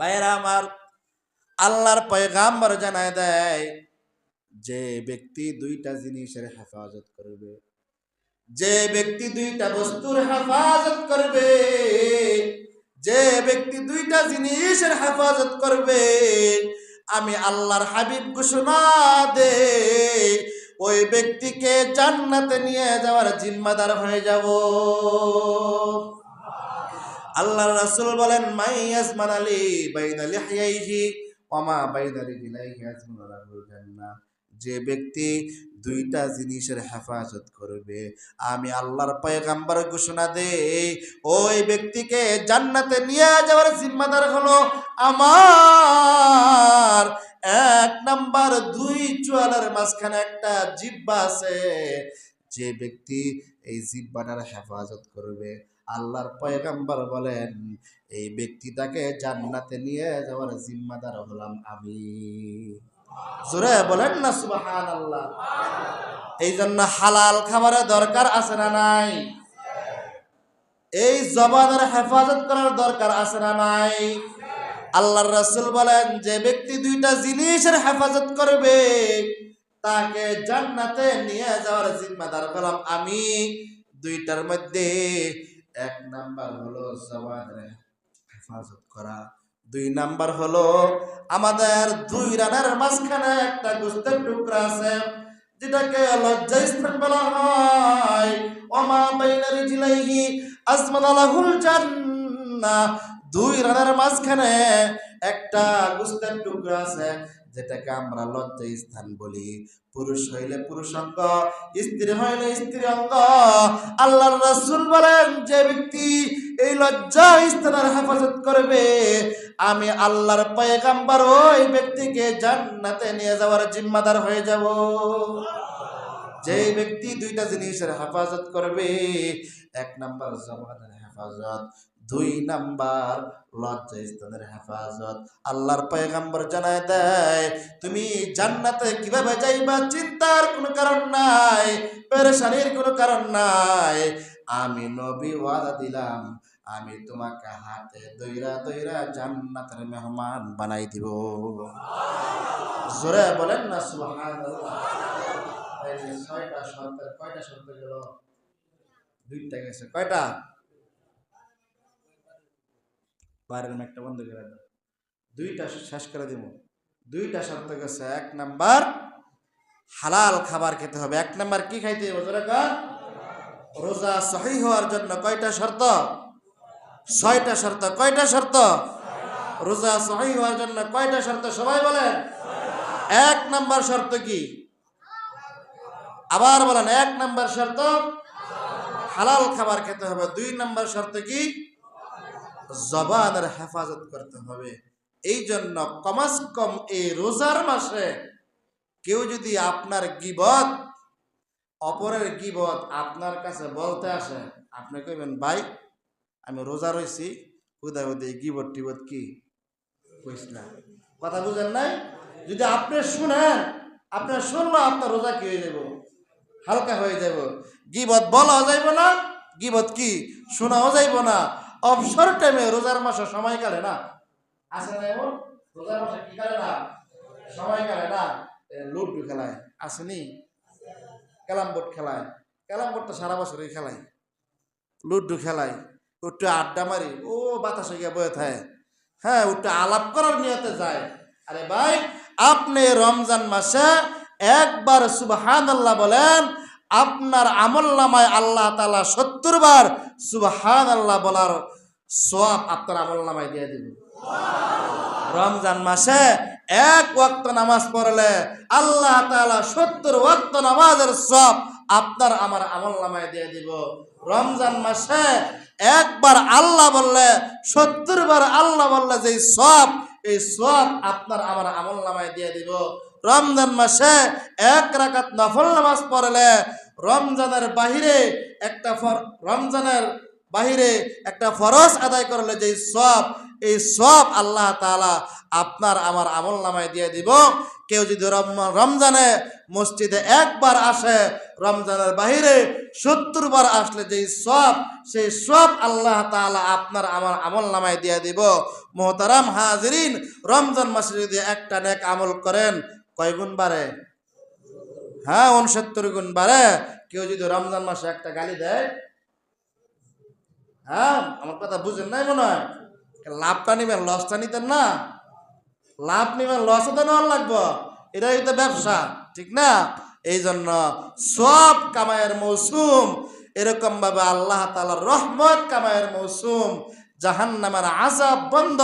ভাইরা আমার, আল্লাহর পয়গাম্বর জানায় দেয় যে ব্যক্তি দুইটা জিনিসের হেফাজত করবে। যে ব্যক্তি দুইটা বস্তুর হেফাজত করবে, যে ব্যক্তি দুইটা জিনিসের হেফাজত করবে, আমি আল্লাহর হাবিব ঘোষণা দে ওই ব্যক্তিকে জান্নাতে নিয়ে যাওয়ার জিম্মাদার হয়ে যাব। আল্লাহর রাসুল বলেন, মাই ইয়াসমান আলী বাইনা লিহইয়াইহি ওয়া মা বাইনা রিজলাইহি জান্নাহ। যে ব্যক্তি দুইটা জিনিসের হেফাজত করবে, আমি আল্লাহর পয়গাম্বর ঘোষণা দে ওই ব্যক্তিকে জান্নাতে নিয়ে যাওয়ার জিম্মাদার হলো আমার। এক নাম্বার, দুই চুয়ালের মাঝখানে একটা জিব্বা আছে। যে ব্যক্তি এই জিব্বাটার হেফাজত করবে আল্লাহর পয়গাম্বর বলেন, এই ব্যক্তিটাকে জান্নাতে নিয়ে যাওয়ার জিম্মাদার হলাম আমি। জোরে বলেন না সুবাহান আল্লাহ এই জন্য হালাল খাবারের দরকার আছে না নাই? এই জবানের হেফাজত করার দরকার আছে না নাই? আল্লাহর রাসূল বলেন, যে ব্যক্তি দুইটা জিনিসের হেফাজত করবে, তাকে জান্নাতে নিয়ে যাওয়ার জিম্মাদার হলাম আমি। দুইটার মধ্যে এক নাম্বার হলো জবানের হেফাজত করা। দুই নাম্বার হলো আমাদের দুই রানের মাঝখানে একটা গোস্তের টুকরা আছে, যেটাকে লজ্জা স্থান বলা হয়। ওমা বাইনার জিলাইহি আসমান আলাহুল জান্নাহ। দুই রানের মাঝখানে একটা গোস্তের টুকরা আছে যেটাকে আমরা লজ্জা স্থান বলি। পুরুষ হইলে পুরুষ অঙ্গ স্ত্রী হইলে স্ত্রী অঙ্গ আল্লাহর রাসূল বলেন, যে ব্যক্তি এই লজ্জা স্থানের হেফাজত করবে, আমি আল্লাহর পয়গাম্বর ওই ব্যক্তিকে জান্নাতে নিয়ে যাওয়ার জিম্মাদার হয়ে যাব। যে ব্যক্তি দুইটা জিনিসের হেফাজত করবে, এক নাম্বার জবানের হেফাজত দুই নাম্বার লজ্জা স্থানের হেফাজত। আল্লাহর পয়গাম্বর জানায় দেয়, তুমি জান্নাতে কীভাবে যাইবা চিন্তার কোনো কারণ নাই, পেরেশানির কোনো কারণ নাই। আমি নবী ওয়াদা দিলাম, আমি তোমাকে হাতে দইরা দইরা জান্নাতের মেহমান বানাই দিব। জোরে বলেন না, সুবহানাল্লাহ। ছয়টা শর্তের, কয়টা শর্ত গেল? দুইটা গেছে, কয়টা? বাইরের একটা বন্ধ করে দাও দুইটা শেষ করে দিব দুইটা শর্ত গেছে এক নাম্বার হালাল খাবার খেতে হবে। এক নাম্বার কি খাইতে হবে রোজা সহি হওয়ার জন্য কয়টা শর্ত? ছয়টা শর্ত। কয়টা শর্ত? রোজা সহি হওয়ার জন্য কয়টা শর্ত সবাই বলেন? এক নাম্বার শর্ত কি? আবার বলেন, এক নাম্বার শর্ত হালাল খাবার খেতে হবে। দুই নাম্বার শর্ত কি? জবানের হেফাজত করতে হবে। এই জন্য কমাস কম এই রোজার মাসে কেউ যদি আপনার গিবত, অপরের গিবত আপনার কাছে বলতে আসে, আপনি কইবেন, ভাই, আমি রোজা রয়েছি হুদা হুদে, গিবত টিবত কি? কইস না। কথা বুঝেন নাই? যদি আপনি শুনেন, আপনি শুনলো আপনার রোজা কি হয়ে যাব হালকা হয়ে যাব গিবত বলাও যাইব না, গিবত কি? শোনাও যাইব না। অবসর টাইমে রোজার মাসে সময় কালে না। আছে না এমন? রোজার মাসে কি কালে না? সময় কালে না। লুডু খেলায়। আসেনি? ক্যালাম বোর্ড খেলায়। ক্যালাম বোর্ডটা সারা বছরই খেলায় লুডু খেলায়। একটু আড্ডা মারি। ও, বাতাসে গিয়ে বয়ে থাকে হ্যাঁ একটু আলাপ করার নিয়তে যায়। আরে ভাই, আপনি রমজান মাসে একবার সুবহান আল্লাহ বলেন আপনার আমল নামায় আল্লাহ তালা সত্তর বার সুবহান আল্লাহ বলার সব আপনার আমল নামায় দিয়ে দিবে। রমজান মাসে এক ওয়াক্ত নামাজ পড়লে আল্লাহ তাআলা সত্তর ওয়াক্ত নামাজের সব আপনার আমার আমল নামায় দিয়ে দিব। রমজান মাসে একবার আল্লাহ বললে সত্তর বার আল্লাহ বললে যে সব এই সব আপনার আমার আমল নামায় দিয়ে দিব। রমজান মাসে এক রাকাত নফল নামাজ পড়লে রমজানের বাহিরে একটা রমজানের বাহিরে একটা ফরজ আদায় করলে যে সব, এই সব আল্লাহ তালা আপনার আমার আমল নামায় দিয়ে দিব। কেউ যদি রম- রমজানে মসজিদে একবার আসে, রমজানের বাহিরে সত্তর বার আসলে যেই সব, সেই সব আল্লাহ তাআলা আপনার আমার আমল নামায় দিয়ে দিব। মোহতারাম হাজিরিন, রমজান মাসে যদি একটা নেক আমল করেন কয় গুণ বাড়ে? হ্যাঁ উনসত্তর গুণ বাড়ে। কেউ যদি রমজান মাসে একটা গালি দেয় হ্যাঁ আমার কথা বুঝেন নাই মনে হয়? লাভটা নিবেন লসটা নিতেন না? লাভ নিবেন লসও তো নেওয়ার লাগবো। এটাই তো ব্যবসা, ঠিক না? এই জন্য সব কামায়ের মৌসুম এরকম ভাবে আল্লাহ তালার রহমত কামায়ের মৌসুম। জাহান্নামের আজাব বন্ধ।